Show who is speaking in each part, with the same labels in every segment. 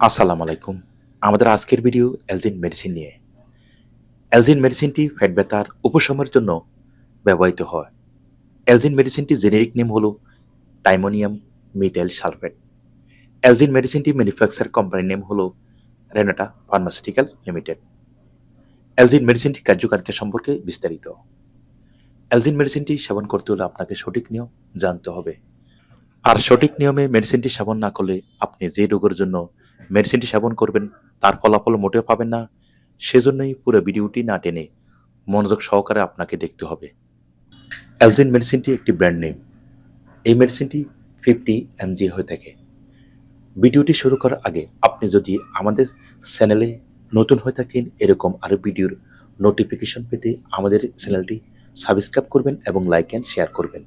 Speaker 1: আসসালামু আলাইকুম। আমাদের আজকের ভিডিও এলজিন মেডিসিন নিয়ে। এলজিন মেডিসিনটি ফ্যাট ব্যথার উপশমের জন্য ব্যবহৃত হয়। এলজিন মেডিসিনটি জেনেরিক নেম হলো টাইমোনিয়াম মিথাইল সালফেট। এলজিন মেডিসিনটি ম্যানুফ্যাকচার কোম্পানির নেম হলো রেনাটা ফার্মাসিউটিক্যাল লিমিটেড। এলজিন মেডিসিনটি কার্যকারিতা সম্পর্কে বিস্তারিত। এলজিন মেডিসিনটি সেবন করতে হলে আপনাকে সঠিক নিয়ম জানতে হবে। আর সঠিক নিয়মে মেডিসিনটি সেবন না করলে আপনি যে রোগের জন্য মেডিসিনটি সেবন করবেন, তার ফলাফল মোটেও পাবেন না। সেজন্যই পুরো ভিডিওটি না টেনে মনোযোগ সহকারে আপনাকে দেখতে হবে। এলজিন মেডিসিনটি একটি ব্র্যান্ড নেম এই মেডিসিনটি ফিফটি এমজি হয়ে থাকে। ভিডিওটি শুরু করার আগে আপনি যদি আমাদের চ্যানেলে নতুন হয়ে থাকেন, এরকম আরও ভিডিওর নোটিফিকেশন পেতে আমাদের চ্যানেলটি সাবস্ক্রাইব করবেন এবং লাইক অ্যান্ড শেয়ার করবেন।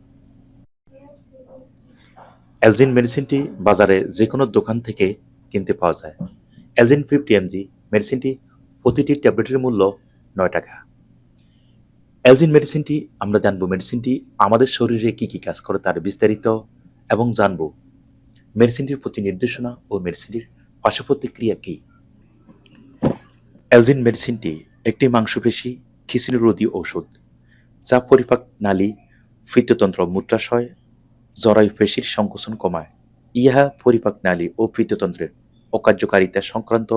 Speaker 1: এলজিন মেডিসিনটি বাজারে যে কোনো দোকান থেকে কিনতে পাওয়া যায়। এলজিন ফিফটি এমজি মেডিসিনটি প্রতিটি ট্যাবলেটের মূল্য নয় টাকা। অ্যালজিন মেডিসিনটি আমরা জানব মেডিসিনটি আমাদের শরীরে কি কি কাজ করে তার বিস্তারিত এবং জানব মেডিসিনটির প্রতি নির্দেশনা ও মেডিসিনটির পার্শ্বপ্রতিক্রিয়া কী। এলজিন মেডিসিনটি একটি মাংসপেশি খিচিরোধী ঔষধ যা পরিপাক নালী ফিত্যতন্ত্র মূত্রাশয় জরায়ু পেশির সংকোচন কমায়। ইহা পরিপাক নালী ও ফিত্যতন্ত্রের অকার্যকারিতা সংক্রান্ত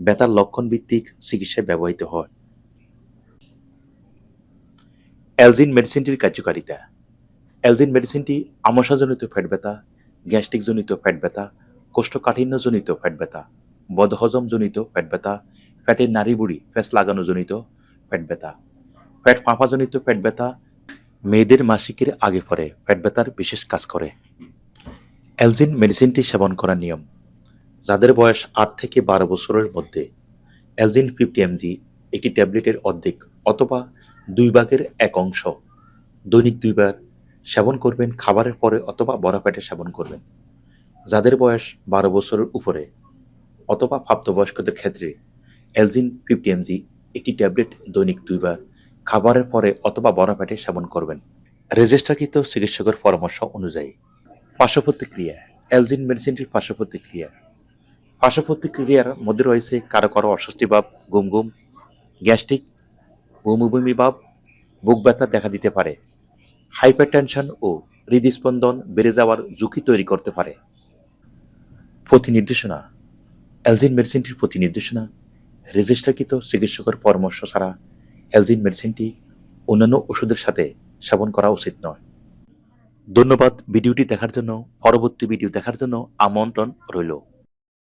Speaker 1: ব্যথার লক্ষণ ভিত্তিক চিকিৎসায় ব্যবহৃত হয়। এলজিন মেডিসিনটির কার্যকারিতা। এলজিন মেডিসিনটি আমশাজনিত ফ্যাট ব্যথা, গ্যাস্ট্রিকজনিত ফ্যাট ব্যথা, কোষ্ঠকাঠিন্যজনিত ফ্যাট ব্যথা, বদহজমজনিত ফ্যাট ব্যথা, ফ্যাটের নারী বুড়ি ফ্যাস লাগানোজনিত ফ্যাট ব্যথা, ফ্যাট ফাঁপাজনিত ফ্যাট ব্যথা মেয়েদের মাসিকের আগে পরে পেট ব্যথার বিশেষ কাজ করে। অ্যালজিন মেডিসিনটি সেবন করার নিয়ম। যাদের বয়স আট থেকে বারো বছরের মধ্যে এলজিন ফিফটি এমজি একটি ট্যাবলেটের অর্ধেক অথবা দুই ভাগের এক অংশ দৈনিক দুইবার সেবন করবেন খাবারের পরে অথবা বড় পেটে সেবন করবেন। যাদের বয়স বারো বছরের উপরে অথবা প্রাপ্তবয়স্কদের ক্ষেত্রে এলজিন ফিফটি এমজি একটি ট্যাবলেট দৈনিক দুইবার খাবারের পরে অথবা বড় পেটে সেবন করবেন। রেজিস্ট্রাকৃত চিকিৎসকের পরামর্শ অনুযায়ী পার্শ্বপ্রতিক্রিয়া এলজিন মেডিসিনটির পার্শ্বপ্রতিক্রিয়া। পার্শ্বপ্রতিক্রিয়ার মধ্যে রয়েছে কারও কারও অস্বস্তি ভাব গুম গুম গ্যাস্ট্রিক বমি ভাব, বুক ব্যথা দেখা দিতে পারে, হাইপারটেনশন ও হৃদস্পন্দন বেড়ে যাওয়ার ঝুঁকি তৈরি করতে পারে। প্রতি নির্দেশনা এলজিন মেডিসিনটির প্রতি নির্দেশনা রেজিস্টারকৃত চিকিৎসকের পরামর্শ ছাড়া এলজিন মেডিসিনটি অন্যান্য ওষুধের সাথে সেবন করা উচিত নয়। ধন্যবাদ ভিডিওটি দেখার জন্য। পরবর্তী ভিডিও দেখার জন্য আমন্ত্রণ রইল।